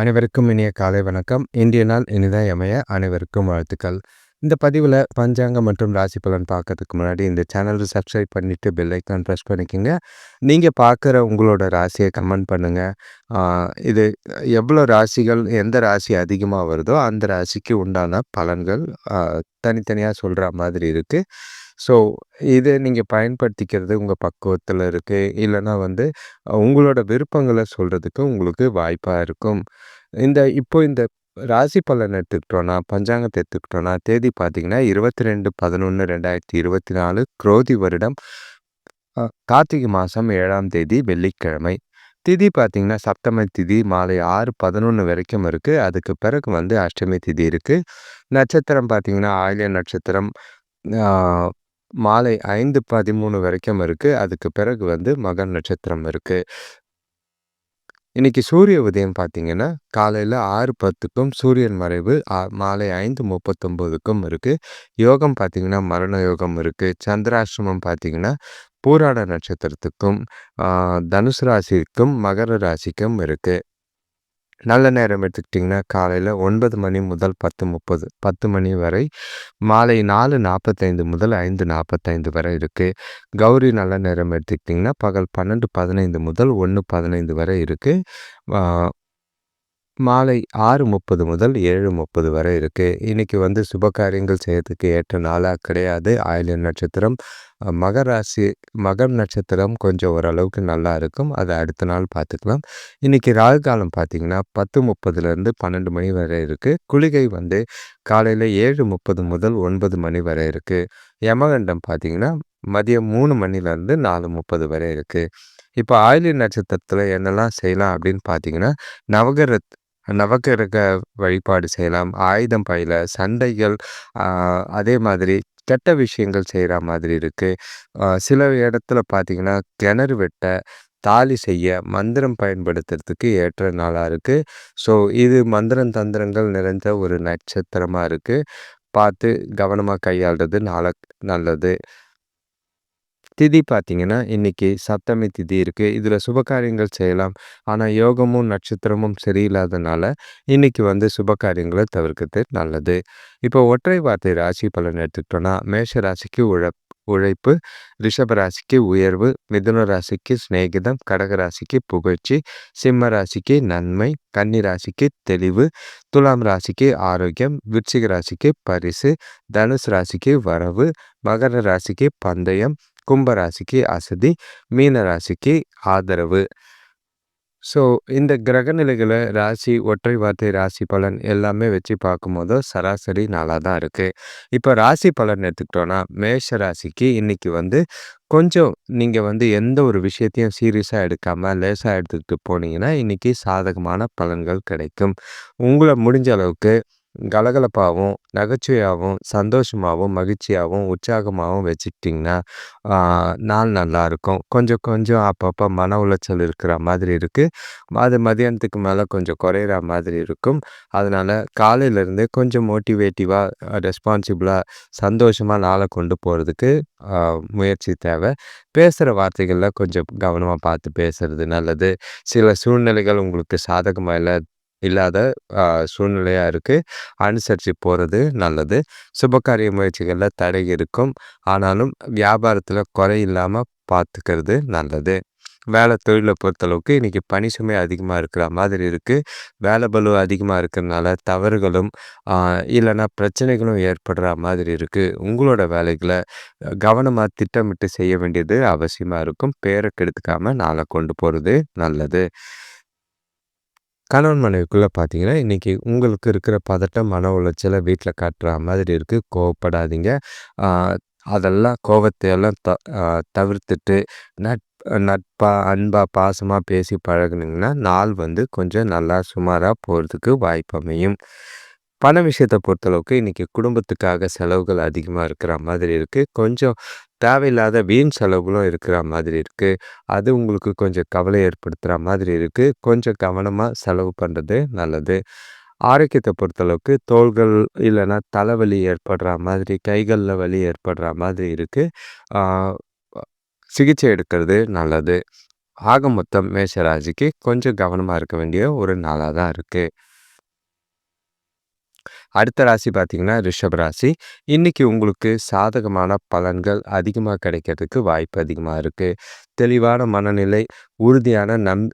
அனைவருக்கும் இனிய காலை வணக்கம். இன்றைய நாள் இனிதான் அமைய அனைவருக்கும் வாழ்த்துக்கள். இந்த பதிவில் பஞ்சாங்கம் மற்றும் ராசி பலன் பார்க்கறதுக்கு முன்னாடி இந்த சேனலை சப்ஸ்கிரைப் பண்ணிவிட்டு பெல்லைக்கான் ப்ரெஸ் பண்ணிக்கோங்க. நீங்கள் பார்க்குற உங்களோட ராசியை கமெண்ட் பண்ணுங்கள் இது எவ்வளோ ராசிகள் எந்த ராசி அதிகமாக வருதோ அந்த ராசிக்கு உண்டான பலன்கள் தனித்தனியாக சொல்கிற மாதிரி இருக்குது ஸோ இதை நீங்கள் பயன்படுத்திக்கிறது உங்கள் பக்குவத்தில் இருக்குது இல்லைன்னா வந்து உங்களோட விருப்பங்களை சொல்கிறதுக்கு உங்களுக்கு வாய்ப்பாக இருக்கும். இந்த இப்போ இந்த ராசி பலன் எடுத்துக்கிட்டோன்னா பஞ்சாங்கத்தை எடுத்துக்கிட்டோன்னா தேதி பார்த்தீங்கன்னா இருபத்தி ரெண்டு பதினொன்று ரெண்டாயிரத்தி இருபத்தி நாலு குரோதி வருடம். கார்த்திகை மாதம் ஏழாம் தேதி வெள்ளிக்கிழமை. திதி பார்த்திங்கன்னா சப்தமி திதி மாலை ஆறு பதினொன்று வரைக்கும் இருக்குது அதுக்கு பிறகு வந்து அஷ்டமி திதி இருக்குது நட்சத்திரம் பார்த்திங்கன்னா ஆயிலிய நட்சத்திரம். மாலை ஐந்து பதிமூணு வரைக்கும் இருக்குது அதுக்கு பிறகு வந்து மகன் நட்சத்திரம் இருக்குது இன்னைக்கு சூரிய உதயம் பார்த்திங்கன்னா காலையில் ஆறு பத்துக்கும் சூரியன் மறைவு மாலை ஐந்து முப்பத்தொம்போதுக்கும் இருக்குது யோகம் பார்த்தீங்கன்னா மரண யோகம் இருக்குது சந்திராசிரமம் பார்த்தீங்கன்னா பூராட நட்சத்திரத்துக்கும் தனுசு ராசிக்கும் மகர ராசிக்கும் இருக்குது நல்ல நேரம் எடுத்துக்கிட்டிங்கன்னா காலையில் ஒன்பது மணி முதல் பத்து முப்பது பத்து மணி வரை மாலை நாலு நாற்பத்தைந்து முதல் ஐந்து நாற்பத்தைந்து வரை இருக்குது கௌரி நல்ல நேரம் எடுத்துக்கிட்டிங்கன்னா பகல் பன்னெண்டு பதினைந்து முதல் ஒன்று பதினைந்து வரை இருக்குது மாலை ஆறு முப்பது முதல் ஏழு முப்பது வரை இருக்குது இன்றைக்கி வந்து சுப காரியங்கள் செய்யறதுக்கு ஏற்ற நாளாக கிடையாது. ஆயிலியன் நட்சத்திரம் மகராசி மகர் நட்சத்திரம் கொஞ்சம் ஓரளவுக்கு நல்லா இருக்கும். அதை அடுத்த நாள் பார்த்துக்கலாம். இன்றைக்கி ராகு காலம் பார்த்திங்கன்னா பத்து முப்பதுலேருந்து பன்னெண்டு மணி வரை இருக்குது குளிகை வந்து காலையில் ஏழு முப்பது முதல் ஒன்பது மணி வரை இருக்குது யமகண்டம் பார்த்திங்கன்னா மதியம் மூணு மணிலேருந்து நாலு முப்பது வரை இருக்குது இப்போ ஆயிலி நட்சத்திரத்தில் என்னெல்லாம் செய்யலாம் அப்படின்னு பார்த்தீங்கன்னா நவகரத் நவக்கிரக வழிபாடு செய்யலாம் ஆயுதம் பயில சண்டைகள் அதே மாதிரி கெட்ட விஷயங்கள் செய்கிற மாதிரி இருக்குது சில இடத்துல பார்த்திங்கன்னா கிணறு வெட்ட தாலி செய்ய மந்திரம் பயன்படுத்துறதுக்கு ஏற்ற நாளாக இருக்குது ஸோ இது மந்திரம் தந்திரங்கள் நிறைந்த ஒரு நட்சத்திரமாக இருக்குது பார்த்து கவனமாக கையாளுறது நாளை நல்லது. திதி பார்த்தீங்கன்னா இன்றைக்கி சப்தமி திதி இருக்குது இதில் சுபகாரியங்கள் செய்யலாம். ஆனால் யோகமும் நட்சத்திரமும் சரியில்லாதனால இன்றைக்கி வந்து சுபகாரியங்களை தவிர்க்கிறது நல்லது. இப்போ ஒற்றை வார்த்தை ராசி பலன் எடுத்துக்கிட்டோன்னா மேஷ ராசிக்கு உழப் உழைப்பு ரிஷப ராசிக்கு உயர்வு மிதுன ராசிக்கு சிநேகிதம் கடக ராசிக்கு புகழ்ச்சி சிம்ம ராசிக்கு நன்மை கன்னி ராசிக்கு தெளிவு துலாம் ராசிக்கு ஆரோக்கியம் விருச்சிக ராசிக்கு பரிசு தனுசு ராசிக்கு வரவு மகர ராசிக்கு பந்தயம் கும்பராசிக்கு அசதி மீன ராசிக்கு ஆதரவு. ஸோ இந்த கிரக நிலைகளை ராசி ஒற்றை வார்த்தை ராசி பலன் எல்லாமே வச்சு பார்க்கும்போது சராசரி நாளாக தான் இருக்குது இப்போ ராசி பலன் எடுத்துக்கிட்டோன்னா மேஷ ராசிக்கு இன்றைக்கி வந்து கொஞ்சம் நீங்கள் வந்து எந்த ஒரு விஷயத்தையும் சீரியஸாக எடுக்காமல் லேசாக எடுத்துக்கிட்டு போனீங்கன்னா இன்றைக்கி சாதகமான பலன்கள் கிடைக்கும். உங்களை முடிஞ்ச அளவுக்கு கலகலப்பாகவும் நகைச்சுவையாகவும் சந்தோஷமாகவும் மகிழ்ச்சியாகவும் உற்சாகமாகவும் வச்சுக்கிட்டிங்கன்னா நாள் நல்லாயிருக்கும் கொஞ்சம் கொஞ்சம் அப்பப்போ மன உளைச்சல் இருக்கிற மாதிரி இருக்குது அது மதியானத்துக்கு மேலே கொஞ்சம் குறையிற மாதிரி இருக்கும். அதனால் காலையிலேருந்தே கொஞ்சம் மோட்டிவேட்டிவாக ரெஸ்பான்சிபிளாக சந்தோஷமாக நாளை கொண்டு போகிறதுக்கு முயற்சி தேவை. பேசுகிற வார்த்தைகளில் கொஞ்சம் கவனமாக பார்த்து பேசுகிறது நல்லது. சில சூழ்நிலைகள் உங்களுக்கு சாதகமாக இல்லை இல்லாத சூழ்நிலையாக இருக்குது அனுசரித்து போகிறது நல்லது. சுபகாரிய முயற்சிகளில் தடை இருக்கும். ஆனாலும் வியாபாரத்தில் குறை இல்லாமல் பார்த்துக்கிறது நல்லது. வேலை தொழிலை பொறுத்தளவுக்கு இன்றைக்கி பணி சுமை அதிகமாக இருக்கிற மாதிரி இருக்குது வேலை பலு அதிகமாக இருக்கிறதுனால தவறுகளும் இல்லைன்னா பிரச்சனைகளும் ஏற்படுற மாதிரி இருக்குது உங்களோட வேலைகளை கவனமாக திட்டமிட்டு செய்ய வேண்டியது அவசியமாக இருக்கும். பேரை கெடுத்துக்காமல் நாளை கொண்டு போகிறது நல்லது. கணவன் மனைவிக்குள்ளே பார்த்தீங்கன்னா, இன்றைக்கி உங்களுக்கு இருக்கிற பதட்டம், மன உளைச்சலை வீட்டில் காட்டுற மாதிரி இருக்குது. கோவப்படாதீங்க. அதெல்லாம் கோவத்தையெல்லாம் த தவிர்த்துட்டு நட் நட்பாக அன்பாக பாசமாக பேசி பழகுனீங்கன்னா, நாள் வந்து கொஞ்சம் நல்லா சுமாராக போகிறதுக்கு வாய்ப்பு அமையும். பண விஷயத்தை பொறுத்தளவுக்கு இன்றைக்கி குடும்பத்துக்காக செலவுகள் அதிகமாக இருக்கிற மாதிரி இருக்குது. கொஞ்சம் தேவையில்லாத வீண் செலவுகளும் இருக்கிற மாதிரி இருக்குது அது உங்களுக்கு கொஞ்சம் கவலை ஏற்படுத்துகிற மாதிரி இருக்குது கொஞ்சம் கவனமாக செலவு பண்ணுறது நல்லது. ஆரோக்கியத்தை பொறுத்தளவுக்கு தோள்கள் இல்லைன்னா தலைவலி ஏற்படுற மாதிரி கைகளில் வலி ஏற்படுற மாதிரி இருக்குது சிகிச்சை எடுக்கிறது நல்லது. ஆக மொத்தம் மேஷராசிக்கு கொஞ்சம் கவனமாக இருக்க வேண்டிய ஒரு நாளாக தான் இருக்குது அடுத்த ராசி பார்த்தீங்கன்னா ரிஷப் ராசி. இன்றைக்கி உங்களுக்கு சாதகமான பலன்கள் அதிகமாக கிடைக்கிறதுக்கு வாய்ப்பு அதிகமாக இருக்குது தெளிவான மனநிலை உறுதியான நம்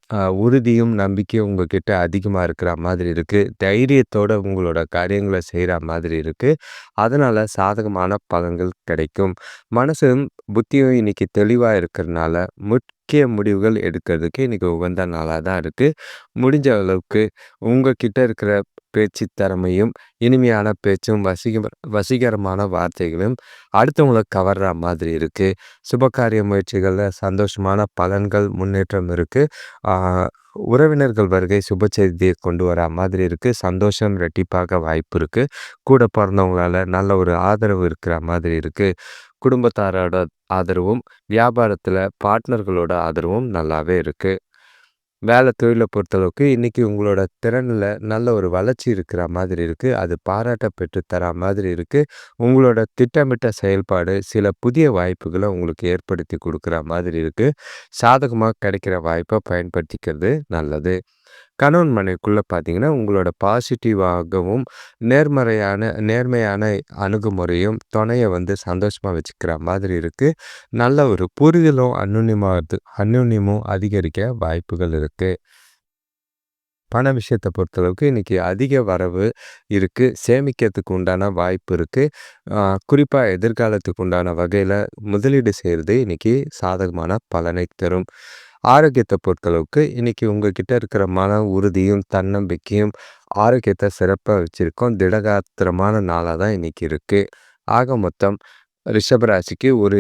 உறுதியும் நம்பிக்கையும் உங்ககிட்ட அதிகமாக இருக்கிற மாதிரி இருக்குது தைரியத்தோடு உங்களோட காரியங்களை செய்கிற மாதிரி இருக்குது அதனால் சாதகமான பலன்கள் கிடைக்கும். மனசும் புத்தியும் இன்றைக்கி தெளிவாக இருக்கிறதுனால முக்கிய முடிவுகள் எடுக்கிறதுக்கு இன்றைக்கி உகந்த நாளாக தான் இருக்குது முடிஞ்ச அளவுக்கு உங்ககிட்ட இருக்கிற பேச்சு திறமையும் இனிமையான பேச்சும் வசீக வசீகரமான வார்த்தைகளும் அடுத்தவங்களை கவர்ற மாதிரி இருக்குது சுபகாரிய முயற்சிகளில் சந்தோஷமான பலன்கள் முன்னேற்றம் இருக்குது உறவினர்கள் வருகை சுப செய்தியை கொண்டு வர மாதிரி இருக்குது சந்தோஷம் ரெட்டிப்பாக வாய்ப்பு இருக்குது கூட பிறந்தவங்களால நல்ல ஒரு ஆதரவு இருக்கிற மாதிரி இருக்குது குடும்பத்தாரோட ஆதரவும் வியாபாரத்தில் பார்ட்னர்களோட ஆதரவும் நல்லாவே இருக்குது வேலை தொழிலை பொறுத்தளவுக்கு இன்றைக்கி உங்களோட திறனில் நல்ல ஒரு வளர்ச்சி இருக்கிற மாதிரி இருக்குது அது பாராட்ட பெற்று தர மாதிரி இருக்குது உங்களோட திட்டமிட்ட செயல்பாடு சில புதிய வாய்ப்புகளை உங்களுக்கு ஏற்படுத்தி கொடுக்குற மாதிரி இருக்குது சாதகமாக கிடைக்கிற வாய்ப்பை பயன்படுத்திக்கிறது நல்லது. கணவன் மனைவிக்குள்ளே பார்த்தீங்கன்னா உங்களோட பாசிட்டிவாகவும் நேர்மறையான நேர்மையான அணுகுமுறையும் துணையை வந்து சந்தோஷமாக வச்சுக்கிற மாதிரி இருக்குது நல்ல ஒரு புரிதலும் அன்னுன்யமாக அன்னுன்யமும் அதிகரிக்க வாய்ப்புகள் இருக்குது பண விஷயத்தை பொறுத்தளவுக்கு இன்றைக்கி அதிக வரவு இருக்குது சேமிக்கிறதுக்கு உண்டான வாய்ப்பு இருக்குது குறிப்பாக எதிர்காலத்துக்கு உண்டான வகையில் முதலீடு செய்கிறது இன்றைக்கி சாதகமான பலனை தரும். ஆரோக்கியத்தை பொறுத்தளவுக்கு இன்றைக்கி உங்ககிட்ட இருக்கிற மன உறுதியும் தன்னம்பிக்கையும் ஆரோக்கியத்தை சிறப்பாக வச்சுருக்கோம் திடகாத்திரமான நாளாக தான் இன்றைக்கி இருக்குது ஆக மொத்தம் ரிஷபராசிக்கு ஒரு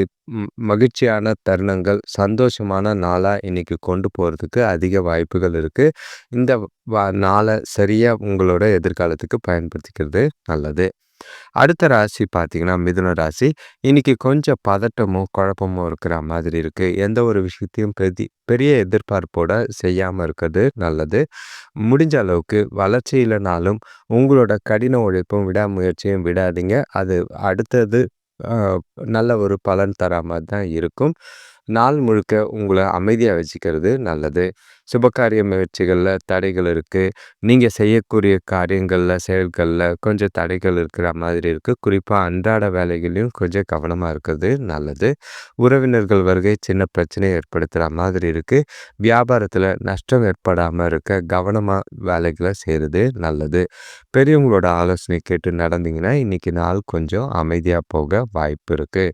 மகிழ்ச்சியான தருணங்கள் சந்தோஷமான நாளாக இன்றைக்கி கொண்டு போகிறதுக்கு அதிக வாய்ப்புகள் இருக்குது இந்த வா நாளை சரியாக உங்களோட எதிர்காலத்துக்கு பயன்படுத்திக்கிறது நல்லது. அடுத்த ராசி பார்த்தீங்கன்னா மிதுன ராசி. இன்னைக்கு கொஞ்சம் பதட்டமும் குழப்பமும் இருக்கிற மாதிரி இருக்குது எந்த ஒரு விஷயத்தையும் பெதி பெரிய எதிர்பார்ப்போட செய்யாமல் இருக்கிறது நல்லது. முடிஞ்ச அளவுக்கு வளர்ச்சி இல்லைனாலும் உங்களோட கடின உழைப்பும் விடாமுயற்சியும் விடாதீங்க. அது அடுத்தது நல்ல ஒரு பலன் தர மாதிரி தான் இருக்கும். நாள் முழுக்க உங்களை அமைதியாக வச்சுக்கிறது நல்லது. சுபகாரிய முயற்சிகளில் தடைகள் இருக்குது நீங்கள் செய்யக்கூடிய காரியங்களில் செயல்களில் கொஞ்சம் தடைகள் இருக்கிற மாதிரி இருக்குது குறிப்பாக அன்றாட வேலைகளையும் கொஞ்சம் கவனமாக இருக்கிறது நல்லது. உறவினர்கள் வருகை சின்ன பிரச்சனையை ஏற்படுத்துகிற மாதிரி இருக்குது வியாபாரத்தில் நஷ்டம் ஏற்படாமல் இருக்க கவனமாக வேலைகளை செய்கிறது நல்லது. பெரியவங்களோட ஆலோசனை கேட்டு நடந்தீங்கன்னா இன்றைக்கி நாள் கொஞ்சம் அமைதியாக போக வாய்ப்பு இருக்குது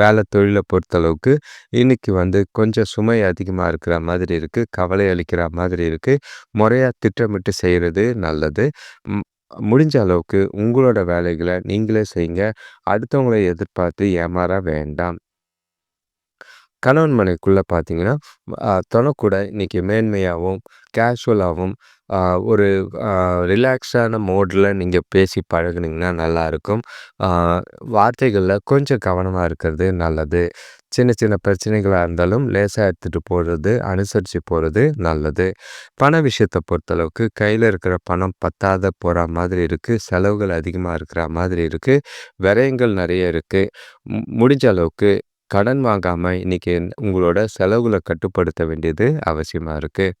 வேலை தொழிலை பொறுத்தளவுக்கு இன்றைக்கி வந்து கொஞ்சம் சுமை அதிகமாக இருக்கிற மாதிரி இருக்குது கவலை அளிக்கிற மாதிரி இருக்குது முறையாக திட்டமிட்டு செய்கிறது நல்லது. முடிஞ்ச அளவுக்கு உங்களோட வேலைகளை நீங்களே செய்யுங்க. அடுத்தவங்களை எதிர்பார்த்து ஏமாற வேண்டாம். கணவன் மனைக்குள்ளே பார்த்தீங்கன்னா தொணக்கூட இன்றைக்கி மேன்மையாகவும் கேஷுவலாகவும் ஒரு ரிலாக்ஸான மோடில் நீங்கள் பேசி பழகுனீங்கன்னா நல்லாயிருக்கும் வார்த்தைகளில் கொஞ்சம் கவனமாக இருக்கிறது நல்லது. சின்ன சின்ன பிரச்சனைகளாக இருந்தாலும் லேசாக எடுத்துகிட்டு போகிறது அனுசரித்து போகிறது நல்லது. பண விஷயத்தை பொறுத்தளவுக்கு கையில் இருக்கிற பணம் பத்தாத போகிற மாதிரி இருக்குது செலவுகள் அதிகமாக இருக்கிற மாதிரி இருக்குது விரயங்கள் நிறைய இருக்குது முடிஞ்ச அளவுக்கு கடன் வாங்காமல் இன்றைக்கி உங்களோட செலவுகளை கட்டுப்படுத்த வேண்டியது அவசியமாக இருக்குது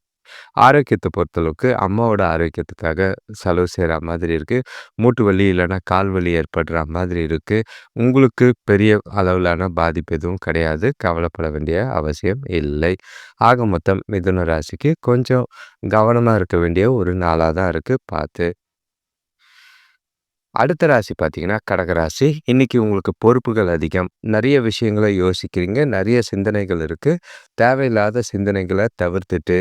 ஆரோக்கியத்தை பொறுத்தளவுக்கு அம்மாவோட ஆரோக்கியத்துக்காக செலவு செய்கிற மாதிரி இருக்குது மூட்டு வலி இல்லைன்னா கால் வலி ஏற்படுற மாதிரி இருக்குது உங்களுக்கு பெரிய அளவிலான பாதிப்பு எதுவும் கிடையாது. கவலைப்பட வேண்டிய அவசியம் இல்லை. ஆக மொத்தம் மிதுன ராசிக்கு கொஞ்சம் கவனமாக இருக்க வேண்டிய ஒரு நாளாக தான் இருக்குது பார்த்து அடுத்த ராசி பார்த்தீங்கன்னா கடகராசி இன்னைக்கு உங்களுக்கு பொறுப்புகள் அதிகம். நிறைய விஷயங்களை யோசிக்கிறீங்க. நிறைய சிந்தனைகள் இருக்குது தேவையில்லாத சிந்தனைகளை தவிர்த்துட்டு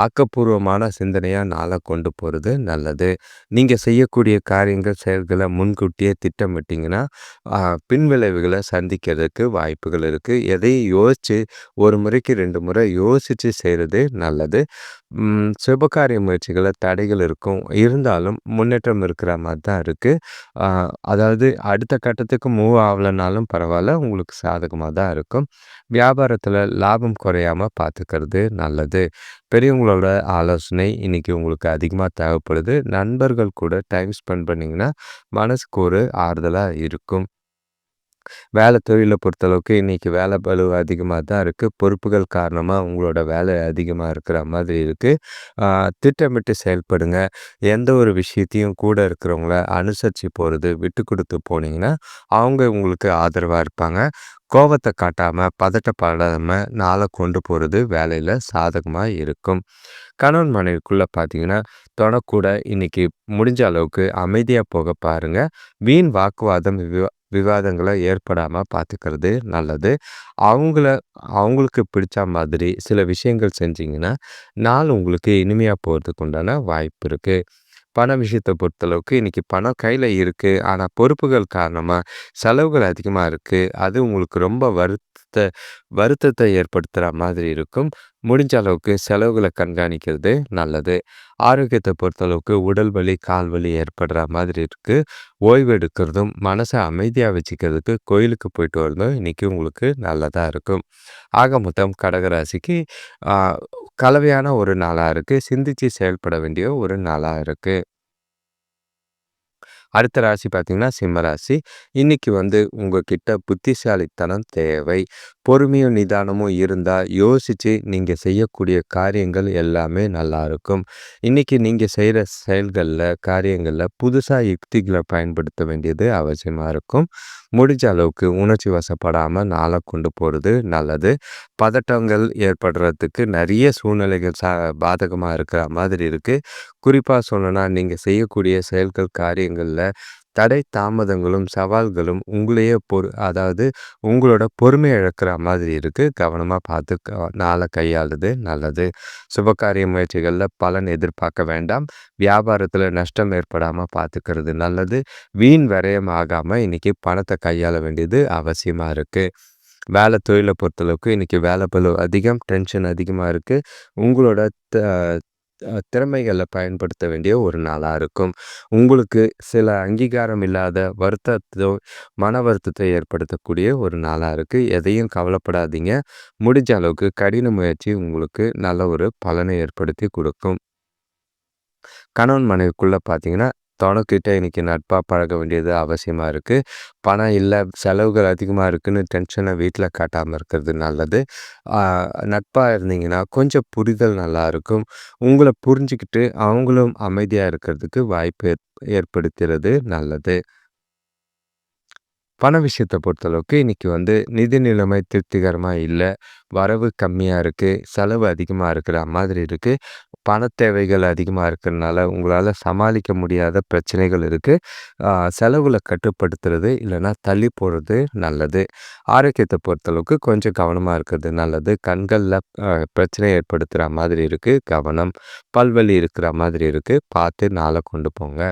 ஆக்கப்பூர்வமான சிந்தனையாக நாளை கொண்டு போகிறது நல்லது. நீங்கள் செய்யக்கூடிய காரியங்கள் செயல்களை முன்கூட்டியே திட்டமிட்டிங்கன்னா பின்விளைவுகளை சந்திக்கிறதுக்கு வாய்ப்புகள் இருக்குது எதையும் யோசித்து ஒரு முறைக்கு ரெண்டு முறை யோசித்து செய்கிறது நல்லது. சுபகாரிய முயற்சிகளை தடைகள் இருக்கும். இருந்தாலும் முன்னேற்றம் இருக்கிற மாதிரி தான் இருக்குது அதாவது அடுத்த கட்டத்துக்கு மூவ் ஆகலைனாலும் பரவாயில்ல உங்களுக்கு சாதகமாக தான் இருக்கும். வியாபாரத்தில் லாபம் குறையாமல் பார்த்துக்கிறது நல்லது. பெரியவங்களோட ஆலோசனை இன்றைக்கி உங்களுக்கு அதிகமாக தேவைப்படுது. நண்பர்கள் கூட டைம் ஸ்பெண்ட் பண்ணிங்கன்னா மனசுக்கு ஒரு ஆறுதலாக இருக்கும். வேலை தொழிலை பொறுத்தளவுக்கு இன்றைக்கி வேலை பளு அதிகமாக தான் இருக்குது பொறுப்புகள் காரணமாக உங்களோட வேலை அதிகமாக இருக்கிற மாதிரி இருக்குது திட்டமிட்டு செயல்படுங்க. எந்த ஒரு விஷயத்தையும் கூட இருக்கிறவங்கள அனுசரித்து போகிறது விட்டு கொடுத்து போனீங்கன்னா அவங்க உங்களுக்கு ஆதரவாக இருப்பாங்க. கோபத்தை காட்டாமல் பதட்டப்படாமல் நாளை கொண்டு போகிறது வேலையில் சாதகமாக இருக்கும். கணவன் மனைவிக்குள்ளே பார்த்தீங்கன்னா தொடக்கூட இன்றைக்கி முடிஞ்ச அளவுக்கு அமைதியாக போக பாருங்கள் வீண் வாக்குவாதம் விவா விவாதங்களை ஏற்படாமல் பார்த்துக்கிறது நல்லது. அவங்கள அவங்களுக்கு பிடிச்ச மாதிரி சில விஷயங்கள் செஞ்சிங்கன்னா நாள் உங்களுக்கு இனிமையாக போகிறதுக்கு உண்டான வாய்ப்பு இருக்குது பண விஷயத்தை பொறுத்தளவுக்கு இன்றைக்கி பணம் கையில் இருக்குது ஆனால் பொறுப்புகள் காரணமாக செலவுகள் அதிகமாக இருக்குது அது உங்களுக்கு ரொம்ப வருத்த வருத்தத்தை ஏற்படுத்துகிற மாதிரி இருக்கும். முடிஞ்ச அளவுக்கு செலவுகளை கண்காணிக்கிறது நல்லது. ஆரோக்கியத்தை பொறுத்தளவுக்கு உடல் வலி கால் வலி ஏற்படுற மாதிரி இருக்குது ஓய்வு எடுக்கிறதும் மனசை அமைதியாக வச்சுக்கிறதுக்கு கோயிலுக்கு போயிட்டு வரதும் இன்றைக்கி உங்களுக்கு நல்லதாக இருக்கும். ஆக மொத்தம் கடகராசிக்கு கலவையான ஒரு நாளாக இருக்குது சிந்தித்து செயல்பட வேண்டிய ஒரு நாளாக இருக்குது அடுத்த ராசி பார்த்திங்கன்னா சிம்மராசி இன்றைக்கி வந்து உங்ககிட்ட புத்திசாலித்தனம் தேவை. பொறுமையும் நிதானமும் இருந்தால் யோசித்து நீங்கள் செய்யக்கூடிய காரியங்கள் எல்லாமே நல்லாயிருக்கும் இன்றைக்கி நீங்கள் செய்கிற செயல்களில் காரியங்களில் புதுசாக யுக்திகளை பயன்படுத்த வேண்டியது அவசியமாக இருக்கும். முடிஞ்ச அளவுக்கு உணர்ச்சி வசப்படாமல் நாளை கொண்டு போகிறது நல்லது. பதட்டங்கள் ஏற்படுறதுக்கு நிறைய சூழ்நிலைகள் சா பாதகமாக இருக்கிற மாதிரி இருக்குது குறிப்பாக சொல்லணும்னா நீங்கள் செய்யக்கூடிய செயல்கள் காரியங்களில் தடை தாமதங்களும் சவால்களும் உங்களையே பொறு அதாவது உங்களோட பொறுமை இழக்கிற மாதிரி இருக்குது கவனமாக பார்த்து நாளை கையாளுது நல்லது. சுபகாரிய முயற்சிகளில் பலன் எதிர்பார்க்க வேண்டாம். வியாபாரத்தில் நஷ்டம் ஏற்படாமல் பார்த்துக்கிறது நல்லது. வீண் விரயம் ஆகாமல் இன்றைக்கி பணத்தை கையாள வேண்டியது அவசியமாக இருக்குது வேலை தொழிலை பொறுத்தளவுக்கு இன்றைக்கி வேலை பளு அதிகம் டென்ஷன் அதிகமாக இருக்குது உங்களோட த திறமைகளை பயன்படுத்த வேண்டிய ஒரு நாளாக இருக்கும். உங்களுக்கு சில அங்கீகாரம் இல்லாத வருத்தத்தோ மன வருத்தத்தை ஏற்படுத்தக்கூடிய ஒரு நாளாக இருக்குது எதையும் கவலைப்படாதீங்க. முடிஞ்ச அளவுக்கு கடின முயற்சி உங்களுக்கு நல்ல ஒரு பலனை ஏற்படுத்தி கொடுக்கும். கணவன் மனைவிக்குள்ளே பார்த்தீங்கன்னா துணைக்கிட்ட இன்றைக்கி நட்பாக பழக வேண்டியது அவசியமாக இருக்குது பணம் இல்லை செலவுகள் அதிகமாக இருக்குதுன்னு டென்ஷனை வீட்டில் காட்டாமல் இருக்கிறது நல்லது. நட்பாக இருந்தீங்கன்னா கொஞ்சம் புரிதல் நல்லாயிருக்கும் உங்களை புரிஞ்சுக்கிட்டு அவங்களும் அமைதியாக இருக்கிறதுக்கு வாய்ப்பு ஏற்படுத்துறது நல்லது. பண விஷயத்தை பொறுத்தளவுக்கு இன்றைக்கி வந்து நிதி நிலைமை திருப்திகரமாக இல்லை. வரவு கம்மியாக இருக்குது செலவு அதிகமாக இருக்கிற மாதிரி இருக்குது பண தேவைகள் அதிகமாக இருக்கிறதுனால உங்களால் சமாளிக்க முடியாத பிரச்சனைகள் இருக்குது செலவில் கட்டுப்படுத்துறது இல்லைன்னா தள்ளி போடுறது நல்லது. ஆரோக்கியத்தை பொறுத்தளவுக்கு கொஞ்சம் கவனமாக இருக்கிறது நல்லது. கண்களில் பிரச்சனை ஏற்படுத்துகிற மாதிரி இருக்குது கவனம் பல்வலி இருக்கிற மாதிரி இருக்குது பார்த்து நாளை கொண்டு போங்க.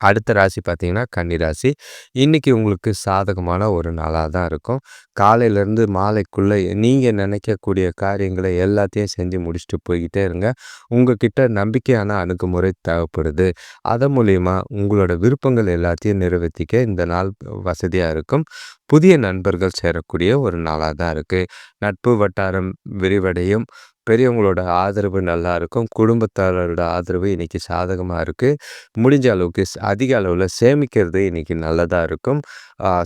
அடுத்த ராசி பார்த்தீங்கன்னா கன்னி ராசி. இன்றைக்கி உங்களுக்கு சாதகமான ஒரு நாளாக தான் இருக்கும். காலையிலேருந்து மாலைக்குள்ளே நீங்கள் நினைக்கக்கூடிய காரியங்களை எல்லாத்தையும் செஞ்சு முடிச்சுட்டு போய்கிட்டே இருங்க. உங்ககிட்ட நம்பிக்கையான அணுகுமுறை தேவைப்படுது. அதன் மூலிமா உங்களோட விருப்பங்கள் எல்லாத்தையும் நிறைவேற்றிக்க இந்த நாள் வசதியாக இருக்கும். புதிய நண்பர்கள் சேரக்கூடிய ஒரு நாளாக தான் இருக்குது நட்பு வட்டாரம் விரிவடையும். பெரியவங்களோட ஆதரவு நல்லா இருக்கும். குடும்பத்தாரோட ஆதரவு இன்றைக்கி சாதகமாக இருக்குது முடிஞ்ச அளவுக்கு அதிக அளவில் சேமிக்கிறது இன்றைக்கி நல்லதாக இருக்கும்.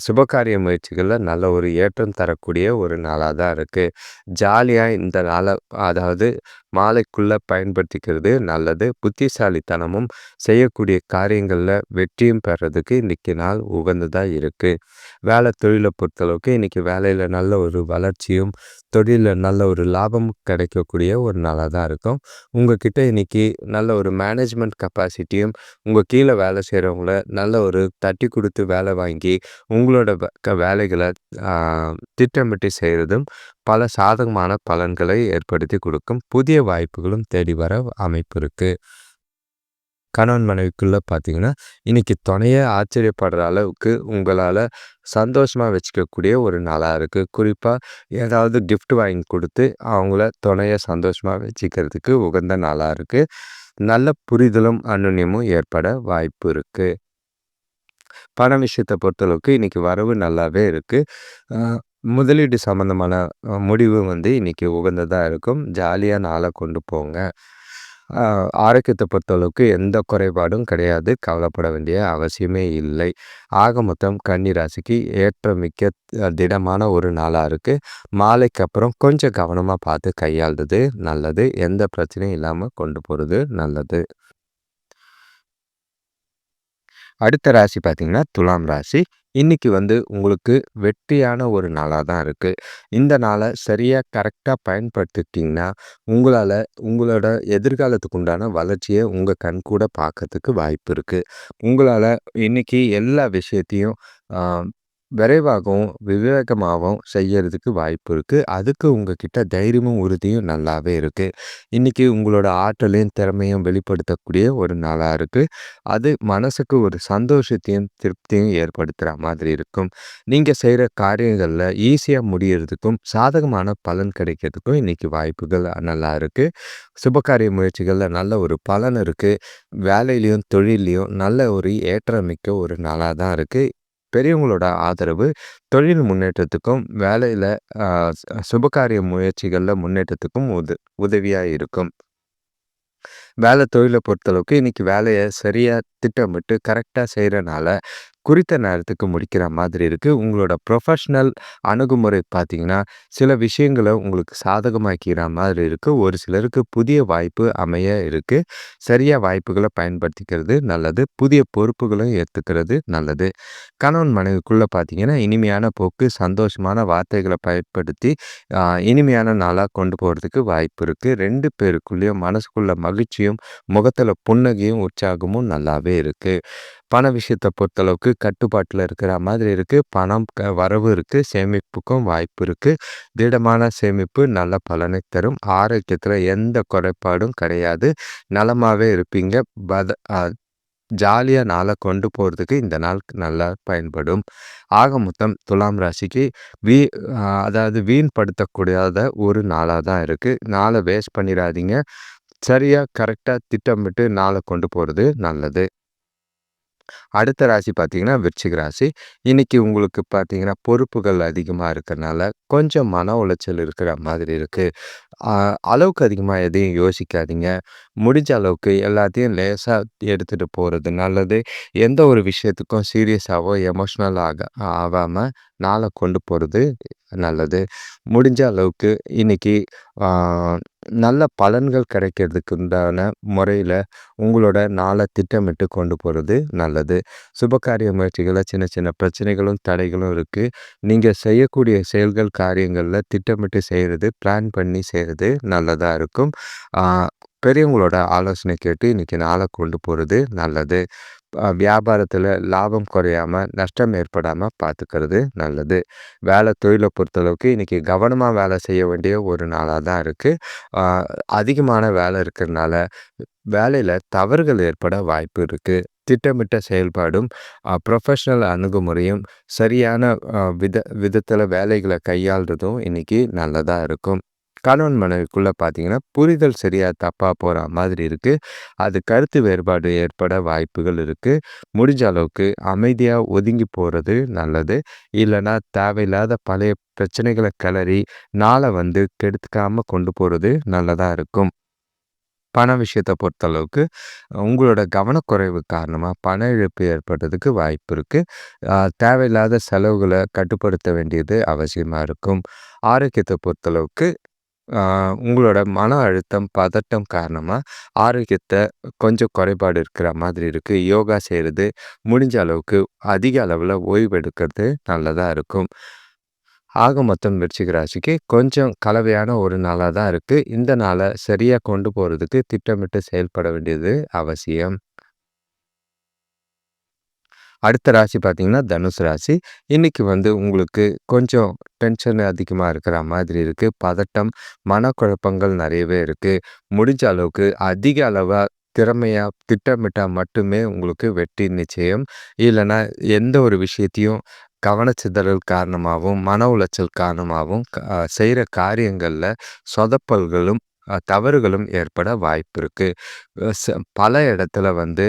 சுபகாரிய முயற்சிகளில் நல்ல ஒரு ஏற்றம் தரக்கூடிய ஒரு நாளாக தான் இருக்குது ஜாலியாக இந்த நாளை அதாவது மாலைக்குள்ளே பயன்படுத்திக்கிறது நல்லது. புத்திசாலித்தனமும் செய்யக்கூடிய காரியங்களில் வெற்றியும் பெறதுக்கு இன்றைக்கி நாள் உகந்ததாக இருக்குது வேலை தொழிலை பொறுத்தளவுக்கு இன்றைக்கி வேலையில் நல்ல ஒரு வளர்ச்சியும் தொழிலில் நல்ல ஒரு லாபம் கிடைக்கக்கூடிய ஒரு நாளாக தான் இருக்கும். உங்கள் கிட்ட இன்றைக்கி நல்ல ஒரு மேனேஜ்மெண்ட் கெப்பாசிட்டியும் உங்கள் கீழே வேலை செய்கிறவங்கள நல்ல ஒரு தட்டி கொடுத்து வேலை வாங்கி உங்களோட வேலைகளை திட்டமிட்டு செய்கிறதும் பல சாதகமான பலன்களை ஏற்படுத்தி கொடுக்கும். புதிய வாய்ப்புகளும் தேடி வர அமைப்பு இருக்குது கணவன் மனைவிக்குள்ளே பார்த்தீங்கன்னா இன்றைக்கி துணையை ஆச்சரியப்படுற அளவுக்கு உங்களால் சந்தோஷமாக வச்சுக்கக்கூடிய ஒரு நாளாக இருக்குது குறிப்பாக ஏதாவது கிஃப்ட் வாங்கி கொடுத்து அவங்கள துணையை சந்தோஷமாக வச்சுக்கிறதுக்கு உகந்த நாளாக இருக்குது நல்ல புரிதலும் அனுநியமும் ஏற்பட வாய்ப்பு இருக்குது பண விஷயத்தை பொறுத்தளவுக்கு இன்றைக்கி வரவு நல்லாவே இருக்குது முதலீடு சம்மந்தமான முடிவு வந்து இன்றைக்கி உகந்ததாக இருக்கும். ஜாலியாக நாளை கொண்டு போங்க. ஆரோக்கியத்தை பொறுத்தளவுக்கு எந்த குறைபாடும் கிடையாது. கவலைப்பட வேண்டிய அவசியமே இல்லை. ஆக மொத்தம் கன்னி ராசிக்கு ஏற்ற மிக்க திடமான ஒரு நாளாக இருக்குது மாலைக்கு அப்புறம் கொஞ்சம் கவனமாக பார்த்து கையாளுறது நல்லது. எந்த பிரச்சனையும் இல்லாமல் கொண்டு போகிறது நல்லது. அடுத்த ராசி பார்த்திங்கன்னா துலாம் ராசி. இன்றைக்கி வந்து உங்களுக்கு வெற்றியான ஒரு நாளாக தான் இருக்குது இந்த நாளை சரியாக கரெக்டாக பயன்படுத்திக்கிட்டிங்கன்னா உங்களால் உங்களோட எதிர்காலத்துக்கு உண்டான வளர்ச்சியை உங்கள் கண் கூட பார்க்கறதுக்கு வாய்ப்பு இருக்குது உங்களால் இன்றைக்கி எல்லா விஷயத்தையும் விரைவாகவும் விவேகமாகவும் செய்யறதுக்கு வாய்ப்பு இருக்குது அதுக்கு உங்ககிட்ட தைரியமும் உறுதியும் நல்லாவே இருக்குது இன்றைக்கி உங்களோட ஆற்றலையும் திறமையும் வெளிப்படுத்தக்கூடிய ஒரு நாளாக இருக்குது அது மனசுக்கு ஒரு சந்தோஷத்தையும் திருப்தியும் ஏற்படுத்துகிற மாதிரி இருக்கும். நீங்கள் செய்கிற காரியங்களில் ஈஸியாக முடியறதுக்கும் சாதகமான பலன் கிடைக்கிறதுக்கும் இன்றைக்கி வாய்ப்புகள் நல்லா இருக்குது சுபகாரிய முயற்சிகளில் நல்ல ஒரு பலன் இருக்குது வேலையிலையும் தொழிலையும் நல்ல ஒரு ஏற்றமிக்க ஒரு நாளாக தான் இருக்குது பெரியவங்களோட ஆதரவு தொழில் முன்னேற்றத்துக்கும் வேலையில் சுபகாரிய முயற்சிகளில் முன்னேற்றத்துக்கும் உத உதவியாக இருக்கும். வேலை தொழிலை பொறுத்தளவுக்கு இன்றைக்கி வேலையை சரியாக திட்டமிட்டு கரெக்டாக செய்கிறனால குறித்த நேரத்துக்கு முடிக்கிற மாதிரி இருக்குது உங்களோட ப்ரொஃபஷ்னல் அணுகுமுறை பார்த்திங்கன்னா சில விஷயங்களை உங்களுக்கு சாதகமாக்கிற மாதிரி இருக்குது ஒரு சிலருக்கு புதிய வாய்ப்பு அமைய இருக்குது சரியாக வாய்ப்புகளை பயன்படுத்திக்கிறது நல்லது. புதிய பொறுப்புகளும் ஏற்றுக்கிறது நல்லது. கணவன் மனைவிக்குள்ளே பார்த்திங்கன்னா இனிமையான போக்கு சந்தோஷமான வார்த்தைகளை பயன்படுத்தி இனிமையான நாளாக கொண்டு போகிறதுக்கு வாய்ப்பு இருக்குது ரெண்டு பேருக்குள்ளேயும் மனசுக்குள்ள மகிழ்ச்சியும் முகத்தில் புன்னகையும் உற்சாகமும் நல்லாவே இருக்குது பண விஷயத்தை பொறுத்தளவுக்கு கட்டுப்பாட்டில் இருக்கிற மாதிரி இருக்குது பணம் க வரவு இருக்குது சேமிப்புக்கும் வாய்ப்பு இருக்குது திடமான சேமிப்பு நல்ல பலனை தரும். ஆரோக்கியத்தில் எந்த குறைபாடும் கிடையாது. நலமாகவே இருப்பீங்க. பத ஜாலியாக நாளை கொண்டு போகிறதுக்கு இந்த நாள் நல்லா பயன்படும். ஆக மொத்தம் துலாம் ராசிக்கு வீ அதாவது வீண்படுத்தக்கூடாத ஒரு நாளாக தான் இருக்குது நாளை வேஸ்ட் பண்ணிடாதீங்க சரியாக கரெக்டாக திட்டமிட்டு நாளை கொண்டு போகிறது நல்லது. அடுத்த ராசி பார்த்தீங்கன்னா விருச்சிக ராசி. இன்னைக்கு உங்களுக்கு பார்த்தீங்கன்னா பொறுப்புகள் அதிகமாக இருக்கிறனால கொஞ்சம் மன உளைச்சல் இருக்கிற மாதிரி இருக்குது அளவுக்கு அதிகமாக எதையும் யோசிக்காதீங்க. முடிஞ்ச அளவுக்கு எல்லாத்தையும் லேசாக எடுத்துகிட்டு போகிறது நல்லது. எந்த ஒரு விஷயத்துக்கும் சீரியஸாகவோ எமோஷ்னல் ஆகாமல் நாளை கொண்டு போகிறது நல்லது. முடிஞ்ச அளவுக்கு இன்றைக்கி நல்ல பலன்கள் கிடைக்கிறதுக்கு உண்டான முறையில் உங்களோட நாளை திட்டமிட்டு கொண்டு போகிறது நல்லது. சுபகாரிய முயற்சிகளில் சின்ன சின்ன பிரச்சனைகளும் தடைகளும் இருக்குது நீங்கள் செய்யக்கூடிய செயல்கள் காரியங்களில் திட்டமிட்டு செய்கிறது பிளான் பண்ணி செய்கிறது நல்லதாக இருக்கும். பெரியவங்களோட ஆலோசனை கேட்டு இன்றைக்கி நாளை கொண்டு போகிறது நல்லது. வியாபாரத்தில் லாபம் குறையாமல் நஷ்டம் ஏற்படாமல் பார்த்துக்கிறது நல்லது. வேலை தொழிலை பொறுத்தளவுக்கு இன்றைக்கி கவனமாக வேலை செய்ய வேண்டிய ஒரு நாளாக தான் இருக்குது அதிகமான வேலை இருக்கிறதுனால வேலையில் தவறுகள் ஏற்பட வாய்ப்பு இருக்குது திட்டமிட்ட செயல்பாடும் ப்ரொஃபஷ்னல் அணுகுமுறையும் சரியான வித விதத்தில் வேலைகளை கையாளுறதும் இன்றைக்கி நல்லதாக இருக்கும். கணவன் மனைவிக்குள்ளே பார்த்தீங்கன்னா புரிதல் சரியாக தப்பாக போகிற மாதிரி இருக்குது அது கருத்து வேறுபாடு ஏற்பட வாய்ப்புகள் இருக்குது முடிஞ்ச அளவுக்கு அமைதியாக ஒதுங்கி போகிறது நல்லது. இல்லைன்னா தேவையில்லாத பழைய பிரச்சனைகளை கிளறி நாளை வந்து கெடுத்துக்காமல் கொண்டு போகிறது நல்லதாக இருக்கும். பண விஷயத்தை பொறுத்தளவுக்கு உங்களோட கவனக்குறைவு காரணமாக பண இழப்பு ஏற்படுறதுக்கு வாய்ப்பு இருக்குது தேவையில்லாத செலவுகளை கட்டுப்படுத்த வேண்டியது அவசியமாக இருக்கும். ஆரோக்கியத்தை பொறுத்தளவுக்கு உங்களோட மன அழுத்தம், பதட்டம் காரணமாக ஆரோக்கியத்தை கொஞ்சம் குறைபாடு இருக்கிற மாதிரி இருக்குது யோகா செய்கிறது முடிஞ்ச அளவுக்கு அதிக அளவில் ஓய்வு எடுக்கிறது நல்லதாக இருக்கும். ஆக மொத்தம் விருச்சிக ராசிக்கு கொஞ்சம் கலவையான ஒரு நாளாக தான் இருக்குது இந்த நாளை சரியாக கொண்டு போகிறதுக்கு திட்டமிட்டு செயல்பட வேண்டியது அவசியம். அடுத்த ராசி பார்த்தீங்கன்னா தனுசு ராசி. இன்னைக்கு வந்து உங்களுக்கு கொஞ்சம் டென்ஷன் அதிகமாக இருக்கிற மாதிரி இருக்குது பதட்டம் மனக்குழப்பங்கள் நிறையவே இருக்குது முடிஞ்ச அளவுக்கு அதிக அளவாக திறமையாக திட்டமிட்டால் மட்டுமே உங்களுக்கு வெற்றி நிச்சயம். இல்லைன்னா எந்த ஒரு விஷயத்தையும் கவனச்சிதறல் காரணமாகவும் மன உளைச்சல் காரணமாகவும் செய்கிற காரியங்களில் சொதப்பல்களும் தவறுகளும் ஏற்பட வாய்ப்பு இருக்குது பல இடத்துல வந்து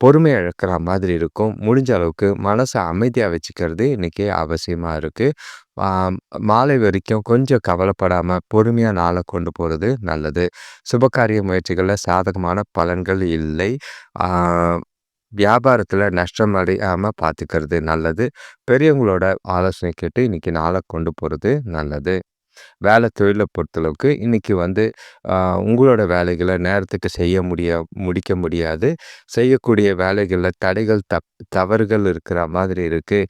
பொறுமை இழக்கிற மாதிரி இருக்கும். முடிஞ்ச அளவுக்கு மனசை அமைதியாக வச்சுக்கிறது இன்றைக்கி அவசியமாக இருக்குது மாலை வரைக்கும் கொஞ்சம் கவலைப்படாமல் பொறுமையாக நாளை கொண்டு போகிறது நல்லது. சுபகாரிய முயற்சிகளில் சாதகமான பலன்கள் இல்லை. வியாபாரத்தில் நஷ்டம் அடையாமல் பார்த்துக்கிறது நல்லது. பெரியவங்களோட ஆலோசனை கேட்டு இன்றைக்கி நாளை கொண்டு போகிறது நல்லது. வேலை தொழிலை பொறுத்தளவுக்கு இன்றைக்கி வந்து உங்களோட வேலைகளை நேரத்துக்கு செய்ய முடிய முடிக்க முடியாது. செய்யக்கூடிய வேலைகளில் தடைகள் தப் தவறுகள் இருக்கிற மாதிரி இருக்குது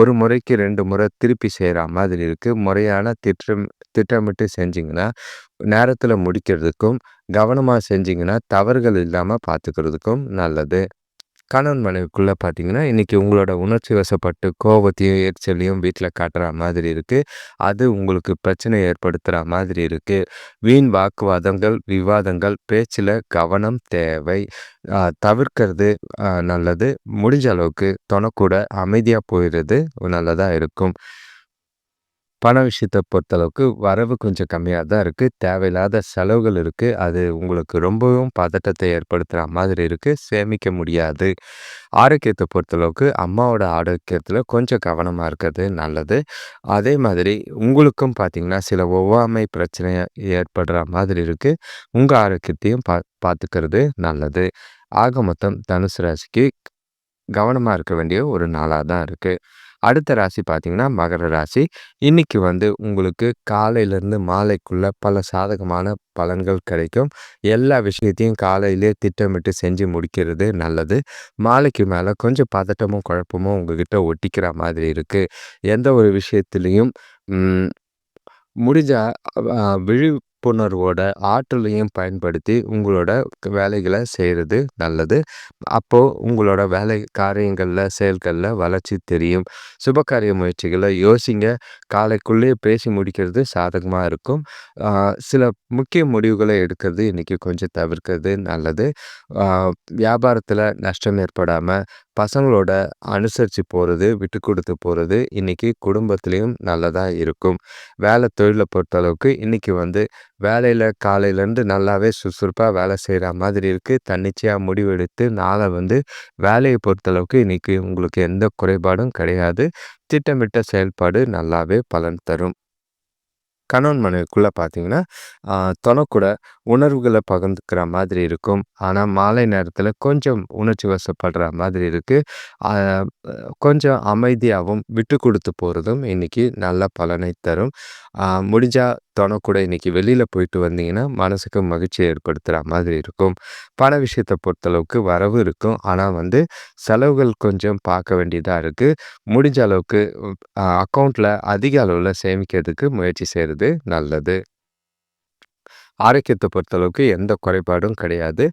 ஒரு முறைக்கு ரெண்டு முறை திருப்பி செய்கிற மாதிரி இருக்குது முறையான திட்டம் திட்டமிட்டு செஞ்சிங்கன்னா நேரத்தில் முடிக்கிறதுக்கும் கவனமாக செஞ்சிங்கன்னா தவறுகள் இல்லாமல் பார்த்துக்கிறதுக்கும் நல்லது. கணவன் மனைவிக்குள்ளே பார்த்தீங்கன்னா இன்றைக்கி உங்களோட உணர்ச்சி வசப்பட்டு கோபத்தையும் எரிச்சலையும் வீட்டில் காட்டுற மாதிரி இருக்குது அது உங்களுக்கு பிரச்சனை ஏற்படுத்துகிற மாதிரி இருக்குது வீண் வாக்குவாதங்கள் விவாதங்கள் பேச்சில் கவனம் தேவை. தவிர்க்கிறது நல்லது. முடிஞ்ச அளவுக்கு தொணக்கூட அமைதியாக போயிடுறது நல்லதாக இருக்கும். பண விஷயத்தை பொறுத்தளவுக்கு வரவு கொஞ்சம் கம்மியாக தான் இருக்குது தேவையில்லாத செலவுகள் இருக்குது அது உங்களுக்கு ரொம்பவும் பதட்டத்தை ஏற்படுத்துகிற மாதிரி இருக்குது சேமிக்க முடியாது. ஆரோக்கியத்தை பொறுத்தளவுக்கு அம்மாவோட ஆரோக்கியத்தில் கொஞ்சம் கவனமாக இருக்கிறது நல்லது. அதே மாதிரி உங்களுக்கும் பார்த்திங்கன்னா சில ஒவ்வாமை பிரச்சனை ஏற்படுற மாதிரி இருக்குது உங்கள் ஆரோக்கியத்தையும் பா பார்த்துக்கிறது நல்லது. ஆக மொத்தம் தனுசு ராசிக்கு கவனமாக இருக்க வேண்டிய ஒரு நாளாக தான் இருக்குது அடுத்த ராசி பார்த்தீங்கன்னா மகர ராசி. இன்றைக்கி வந்து உங்களுக்கு காலையிலேருந்து மாலைக்குள்ளே பல சாதகமான பலன்கள் கிடைக்கும். எல்லா விஷயத்தையும் காலையிலே திட்டமிட்டு செஞ்சு முடிக்கிறது நல்லது. மாலைக்கு மேலே கொஞ்சம் பதட்டமும் குழப்பமும் உங்ககிட்ட ஒட்டிக்கிற மாதிரி இருக்குது எந்த ஒரு விஷயத்துலேயும் முடிஞ்ச விழி விழிப்புணர்வோட ஆற்றலையும் பயன்படுத்தி உங்களோட வேலைகளை செய்கிறது நல்லது. அப்போது உங்களோட வேலை காரியங்களில் செயல்களில் வளர்ச்சி தெரியும். சுபகாரிய முயற்சிகளை யோசிங்க. காலைக்குள்ளேயே பேசி முடிக்கிறது சாதகமாக இருக்கும். சில முக்கிய முடிவுகளை எடுக்கிறது இன்றைக்கி கொஞ்சம் தவிர்க்கிறது நல்லது. வியாபாரத்தில் நஷ்டம் ஏற்படாமல் பசங்களோட அனுசரித்து போகிறது விட்டு கொடுத்து போகிறது இன்றைக்கி குடும்பத்துலேயும் நல்லதாக இருக்கும். வேலை தொழிலை பொறுத்தளவுக்கு இன்றைக்கி வந்து வேலையில் காலையிலேருந்து நல்லாவே சுறுசுறுப்பாக வேலை செய்கிற மாதிரி இருக்குது தன்னிச்சையாக முடிவெடுத்து நாளை வந்து வேலையை பொறுத்தளவுக்கு இன்றைக்கி உங்களுக்கு எந்த குறைபாடும் கிடையாது. திட்டமிட்ட செயல்பாடு நல்லாவே பலன் தரும். கணவன் மனைவிக்குள்ளே பார்த்தீங்கன்னா தொணக்கூட உணர்வுகளை பகிர்ந்துக்கிற மாதிரி இருக்கும். ஆனால் மாலை நேரத்தில் கொஞ்சம் உணர்ச்சி வசப்படுற மாதிரி இருக்குது கொஞ்சம் அமைதியாகவும் விட்டு கொடுத்து போகிறதும் இன்றைக்கி நல்ல பலனை தரும். முடிஞ்சால் தொணக்கூட இன்றைக்கி வெளியில் போயிட்டு வந்தீங்கன்னா மனசுக்கு மகிழ்ச்சி ஏற்படுத்துகிற மாதிரி இருக்கும். பண விஷயத்தை பொறுத்தளவுக்கு வரவு இருக்கும். ஆனால் வந்து செலவுகள் கொஞ்சம் பார்க்க வேண்டியதாக இருக்குது முடிஞ்ச அளவுக்கு அக்கௌண்ட்டில் அதிக அளவில் சேமிக்கிறதுக்கு முயற்சி செய்கிறது நல்லது. ஆரோக்கியத்தை பொறுத்தளவுக்கு எந்த குறைபாடும் கிடையாது.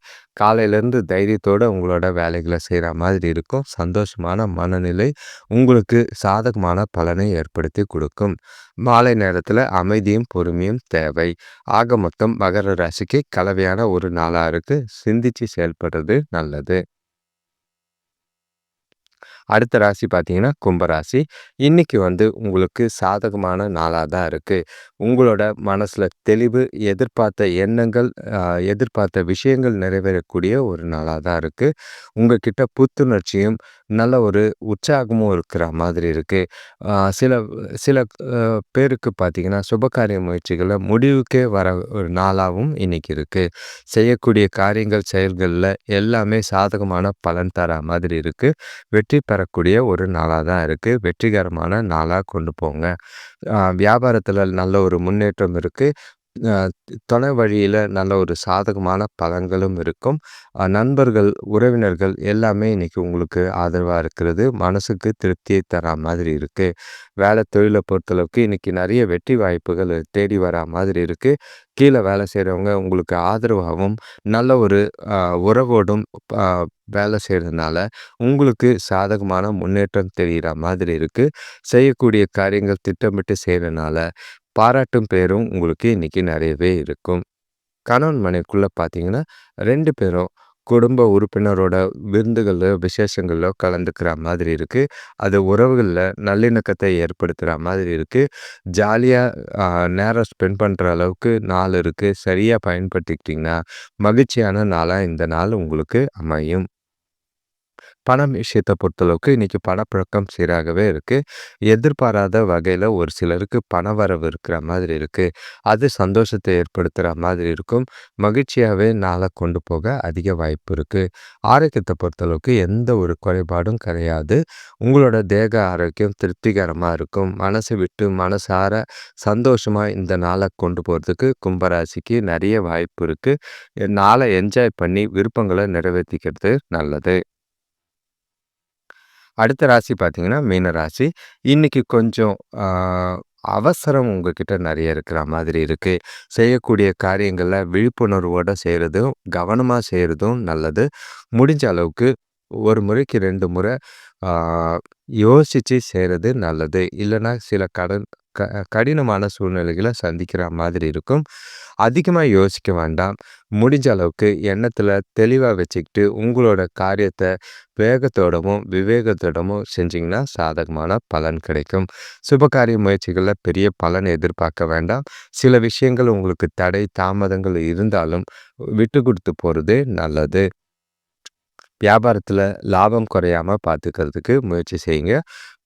காலையிலேருந்து தைரியத்தோடு உங்களோட வேலைகளை செய்கிற மாதிரி இருக்கும். சந்தோஷமான மனநிலை உங்களுக்கு சாதகமான பலனை ஏற்படுத்தி கொடுக்கும். மாலை நேரத்தில் அமைதியும் பொறுமையும் தேவை. ஆக மொத்தம் மகர ராசிக்கு கலவையான ஒரு நாளாக இருக்குது சிந்திச்சு செயல்படுறது நல்லது. அடுத்த ராசி பார்த்தீங்கன்னா கும்பராசி இன்னைக்கு வந்து உங்களுக்கு சாதகமான நாளாக தான் இருக்குது உங்களோட மனசில் தெளிவு எதிர்பார்த்த எண்ணங்கள் எதிர்பார்த்த விஷயங்கள் நிறைவேறக்கூடிய ஒரு நாளாக தான் இருக்குது உங்ககிட்ட புத்துணர்ச்சியும் நல்ல ஒரு உற்சாகமும் இருக்கிற மாதிரி இருக்குது சில சில பேருக்கு பார்த்திங்கன்னா சுபகாரிய முயற்சிகளை முடிவுக்கே வர ஒரு நாளாகவும் இன்றைக்கி இருக்குது செய்யக்கூடிய காரியங்கள் செயல்களில் எல்லாமே சாதகமான பலன் தர மாதிரி இருக்குது வெற்றி பெறக்கூடிய ஒரு நாளாக தான் இருக்குது வெற்றிகரமான நாளாக கொண்டு போங்க. வியாபாரத்தில் நல்ல ஒரு முன்னேற்றம் இருக்குது துணை வழியில் நல்ல ஒரு சாதகமான பலன்களும் இருக்கும். நண்பர்கள் உறவினர்கள் எல்லாமே இன்றைக்கி உங்களுக்கு ஆதரவாக இருக்கிறது. மனசுக்கு திருப்தியை தரா மாதிரி இருக்குது வேலை தொழிலை பொறுத்தளவுக்கு இன்றைக்கி நிறைய வெற்றி வாய்ப்புகள் தேடி வரா மாதிரி இருக்குது கீழே வேலை செய்கிறவங்க உங்களுக்கு ஆதரவாகவும் நல்ல ஒரு உறவோடும் வேலை செய்கிறதுனால உங்களுக்கு சாதகமான முன்னேற்றம் தெரிகிற மாதிரி இருக்குது செய்யக்கூடிய காரியங்கள் திட்டமிட்டு செய்கிறதுனால பாராட்டும் பேரும் உங்களுக்கு இன்றைக்கி நிறையவே இருக்கும். கணவன் மனைவிக்குள்ளே பார்த்தீங்கன்னா ரெண்டு பேரும் குடும்ப உறுப்பினரோட விருந்துகளில் விசேஷங்களில் கலந்துக்கிற மாதிரி இருக்குது அது உறவுகளில் நல்லிணக்கத்தை ஏற்படுத்துகிற மாதிரி இருக்குது ஜாலியாக நேரம் ஸ்பெண்ட் பண்ணுற அளவுக்கு நாள் இருக்குது சரியாக பயன்படுத்திக்கிட்டிங்கன்னா மகிழ்ச்சியான நாளாக இந்த நாள் உங்களுக்கு அமையும். பணம் விஷயத்தை பொறுத்தளவுக்கு இன்றைக்கி பணப்பழக்கம் சீராகவே இருக்குது எதிர்பாராத வகையில் ஒரு சிலருக்கு பண வரவு இருக்கிற மாதிரி இருக்குது அது சந்தோஷத்தை ஏற்படுத்துகிற மாதிரி இருக்கும். மகிழ்ச்சியாகவே நாளை கொண்டு போக அதிக வாய்ப்பு இருக்குது ஆரோக்கியத்தை பொறுத்தளவுக்கு எந்த ஒரு குறைபாடும் கிடையாது. உங்களோட தேக ஆரோக்கியம் திருப்திகரமாக இருக்கும். மனசை விட்டு மனசார சந்தோஷமாக இந்த நாளை கொண்டு போகிறதுக்கு கும்பராசிக்கு நிறைய வாய்ப்பு இருக்குது நாளை என்ஜாய் பண்ணி விருப்பங்களை நிறைவேற்றிக்கிறது நல்லது. அடுத்த ராசி பார்த்தீங்கன்னா மீன ராசி. இன்றைக்கி கொஞ்சம் அவசரம் உங்ககிட்ட நிறைய இருக்கிற மாதிரி இருக்குது செய்யக்கூடிய காரியங்களில் விழிப்புணர்வோடு செய்கிறதும் கவனமாக செய்கிறதும் நல்லது. முடிஞ்ச அளவுக்கு ஒரு முறைக்கு ரெண்டு முறை யோசித்து செய்கிறது நல்லது. இல்லைன்னா சில கடன் க கடினமான சூழ்நிலைகளை சந்திக்கிற மாதிரி இருக்கும். அதிகமாக யோசிக்க வேண்டாம். முடிஞ்ச அளவுக்கு எண்ணத்தில் தெளிவாக வச்சுக்கிட்டு உங்களோட காரியத்தை வேகத்தோடவும் விவேகத்தோடவும் செஞ்சிங்கன்னா சாதகமான பலன் கிடைக்கும். சுபகாரிய முயற்சிகளில் பெரிய பலன் எதிர்பார்க்க வேண்டாம். சில விஷயங்கள் உங்களுக்கு தடை தாமதங்கள் இருந்தாலும் விட்டு கொடுத்து போகிறது நல்லது. வியாபாரத்தில் லாபம் குறையாமல் பார்த்துக்கிறதுக்கு முயற்சி செய்யுங்க.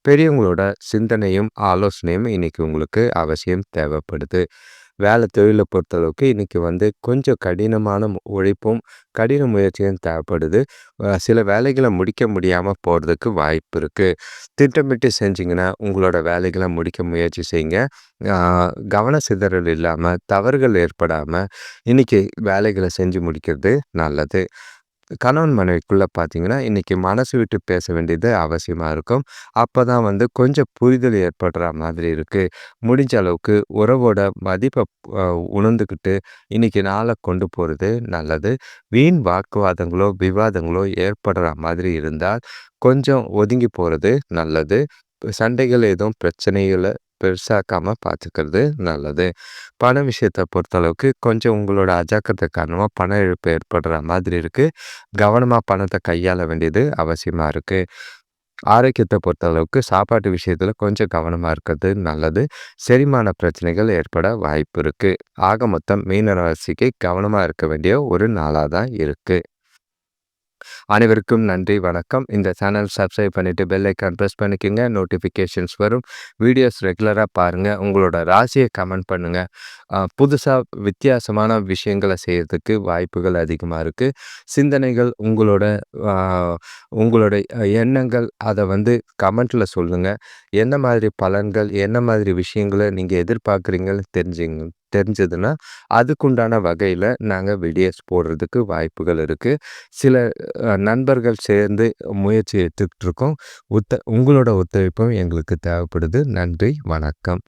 பெரியவங்களோட சிந்தனையும் ஆலோசனையும் இன்றைக்கி உங்களுக்கு அவசியம் தேவைப்படுது. வேலை தொழிலை பொறுத்தளவுக்கு இன்றைக்கி வந்து கொஞ்சம் கடினமான உழைப்பும் கடின முயற்சியும் தேவைப்படுது. சில வேலைகளை முடிக்க முடியாமல் போகிறதுக்கு வாய்ப்பு இருக்குது திட்டமிட்டு செஞ்சிங்கன்னா உங்களோட வேலைகளை முடிக்க முயற்சி செய்யுங்க. கவன சிதறல் இல்லாமல் தவறுகள் ஏற்படாமல் இன்றைக்கி வேலைகளை செஞ்சு முடிக்கிறது நல்லது. கணவன் மனைவிக்குள்ளே பார்த்தீங்கன்னா இன்றைக்கி மனசு விட்டு பேச வேண்டியது அவசியமாக இருக்கும். அப்போ தான் வந்து கொஞ்சம் புரிதல் ஏற்படுற மாதிரி இருக்குது முடிஞ்ச அளவுக்கு உறவோட மதிப்பை உணர்ந்துக்கிட்டு இன்றைக்கி நாளை கொண்டு போகிறது நல்லது. வீண் வாக்குவாதங்களோ விவாதங்களோ ஏற்படுற மாதிரி இருந்தால் கொஞ்சம் ஒதுங்கி போகிறது நல்லது. சண்டைகள் எதுவும் பிரச்சனைகளை பெருசாக்காமல் பார்த்துக்கிறது நல்லது. பண விஷயத்தை பொறுத்தளவுக்கு கொஞ்சம் உங்களோட அஜாக்கிரதை காரணமாக பண இழப்பு ஏற்படுற மாதிரி இருக்குது கவனமாக பணத்தை கையாள வேண்டியது அவசியமாக இருக்குது ஆரோக்கியத்தை பொறுத்தளவுக்கு சாப்பாட்டு விஷயத்தில் கொஞ்சம் கவனமாக இருக்கிறது நல்லது. செரிமான பிரச்சனைகள் ஏற்பட வாய்ப்பு இருக்குது ஆக மொத்தம் மீனராசிக்கு கவனமாக இருக்க வேண்டிய ஒரு நாளாக தான் இருக்குது அனைவருக்கும் நன்றி வணக்கம். இந்த சேனல் சப்ஸ்கிரைப் பண்ணிவிட்டு பெல் ஐக்கான் ப்ரெஸ் பண்ணிக்கோங்க. நோட்டிஃபிகேஷன்ஸ் வரும். வீடியோஸ் ரெகுலராக பாருங்கள் உங்களோட ராசியை கமெண்ட் பண்ணுங்கள் புதுசாக வித்தியாசமான விஷயங்களை செய்கிறதுக்கு வாய்ப்புகள் அதிகமாக இருக்குது சிந்தனைகள் உங்களோட உங்களோட எண்ணங்கள் அதை வந்து கமெண்ட்டில் சொல்லுங்கள் என்ன மாதிரி பலன்கள் என்ன மாதிரி விஷயங்களை நீங்கள் எதிர்பார்க்குறீங்கன்னு தெரிஞ்சுங்க தெரிஞ்சதுன்னா அதுக்குண்டான வகையில் நாங்கள் வீடியோஸ் போடுறதுக்கு வாய்ப்புகள் இருக்குது சில நண்பர்கள் சேர்ந்து முயற்சி எடுத்துக்கிட்டு இருக்கோம். உத்த உங்களோட ஒத்துழைப்பும் எங்களுக்கு தேவைப்படுது. நன்றி வணக்கம்.